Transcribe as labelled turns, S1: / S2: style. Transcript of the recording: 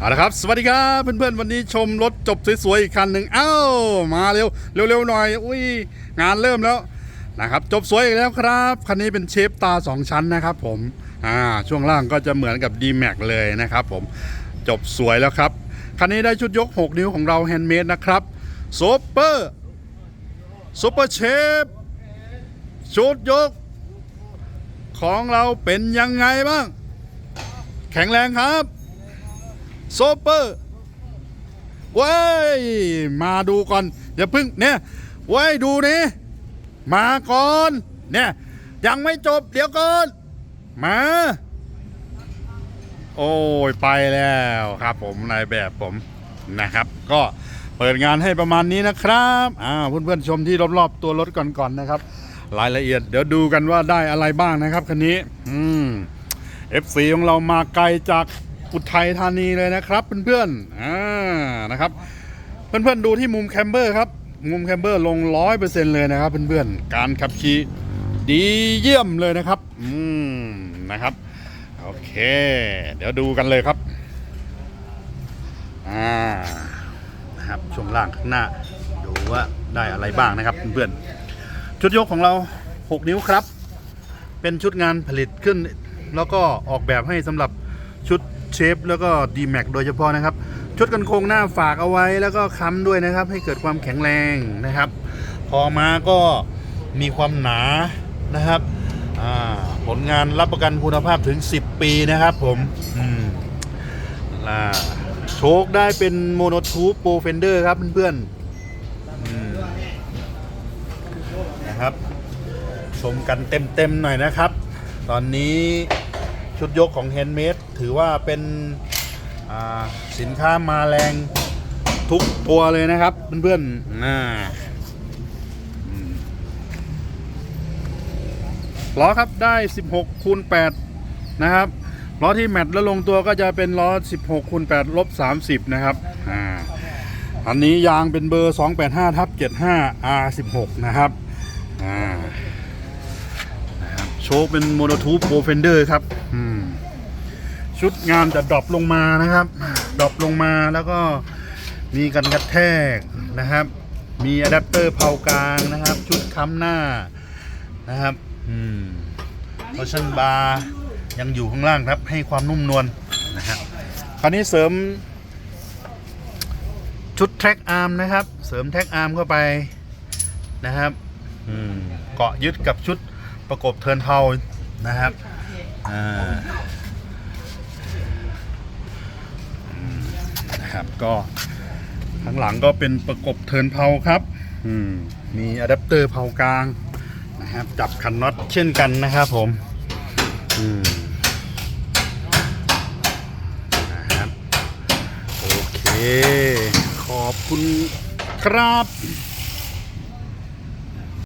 S1: เอาละครับสวัสดีครับเพื่อนๆวันนี้ชมรถจบสวยๆอีกคันหนึ่งเอ้ามาเร็วเร็วๆหน่อยอุ้ยงานเริ่มแล้วนะครับจบสวยอีกแล้วครับคันนี้เป็นเชฟตาสองชั้นนะครับผมอ่าช่วงล่างก็จะเหมือนกับ d m a x เลยนะครับผมจบสวยแล้วครับคันนี้ได้ชุดยก 6 นิ้วของเราแฮนด์เมดนะครับซูเปอร์ซูเปอร์เชฟชุดยก ของเราเป็นยังไงบ้าง แข็งแรงครับ โซเปอร์เว้ยมาดูก่อน อย่าพึ่งเนี่ยเว้ยดูนี่มาก่อน เนี่ย ยังไม่จบเดี๋ยวก่อน มา โอ้ยไปแล้วครับผมนายแบบผมนะครับ ก็เปิดงานให้ประมาณนี้นะครับอ่าเพื่อนๆชมที่รอบๆตัวรถก่อนๆนะครับ รายละเอียดเดี๋ยวดูกันว่าได้อะไรบ้างนะครับคันนี้ อืม FC ของเรามาไกลจาก อุทัยธานีเลยนะครับเพื่อนๆอ่านะครับเพื่อนๆดูที่มุมแคมเบอร์ครับมุมแคมเบอร์ลงร้อยเปอร์เซ็นต์เลยนะครับเพื่อนๆการขับขี่ดีเยี่ยมเลยนะครับอืมนะครับโอเค เดี๋ยวดูกันเลยครับอ่านะครับช่วงล่างข้างหน้าดูว่าได้อะไรบ้างนะครับเพื่อนๆชุดยกของเรา 6 นิ้วครับ เป็นชุดงานผลิตขึ้น แล้วก็ออกแบบให้สำหรับชุด เชฟแล้วก็ d m a x โดยเฉพาะนะครับ ชุดกันโครงหน้าฝากเอาไว้แล้วก็ค้ำด้วยนะครับ ให้เกิดความแข็งแรงนะครับ พอมาก็มีความหนานะครับผลงานรับประกันคุณภาพถึง 10 ปีนะครับผมโชคได้เป็นโมโนทูปโปรเฟนเดอร์ครับเพื่อนๆอืมนะครับ ชมกันเต็มๆหน่อยนะครับ ตอนนี้ชุดยกของ Handmade ถือว่าเป็นสินค้ามาแรงทุกตัวเลยนะครับ เพื่อนๆน่าอืมล้อครับได้ 16คูณ8นะครับล้อที่แมทแล้วลงตัวก็จะเป็นล้อ 16คูณ8ลบ30 นะครับอ่าอันนี้ยางเป็นเบอร์ 285ทับ75 R16 นะครับอ่าโชว์เป็นโมโนทูปโปรเฟนเดอร์ครับ อืม ชุดงานจะดรอปลงมานะครับดรอปลงมาแล้วก็มีกันกระแทกนะครับ มีอะแดปเตอร์เพากลางนะครับ ชุดค้ำหน้านะครับอืมโอชั่นบาร์ยังอยู่ข้างล่างครับ ให้ความนุ่มนวลนะครับคราวนี้เสริม ชุดแท็กอาร์มนะครับ เสริมแท็กอาร์มเข้าไปนะครับอืมเกาะยึดกับชุดประกบเทิร์นเทานะครับอ่า นะครับ ก็ข้างหลังก็เป็นประกบเทินเพาครับมีอะแดปเตอร์เพากลางนะครับจับคันน็อตเช่นกันนะครับผมนะครับโอเค ขอบคุณครับ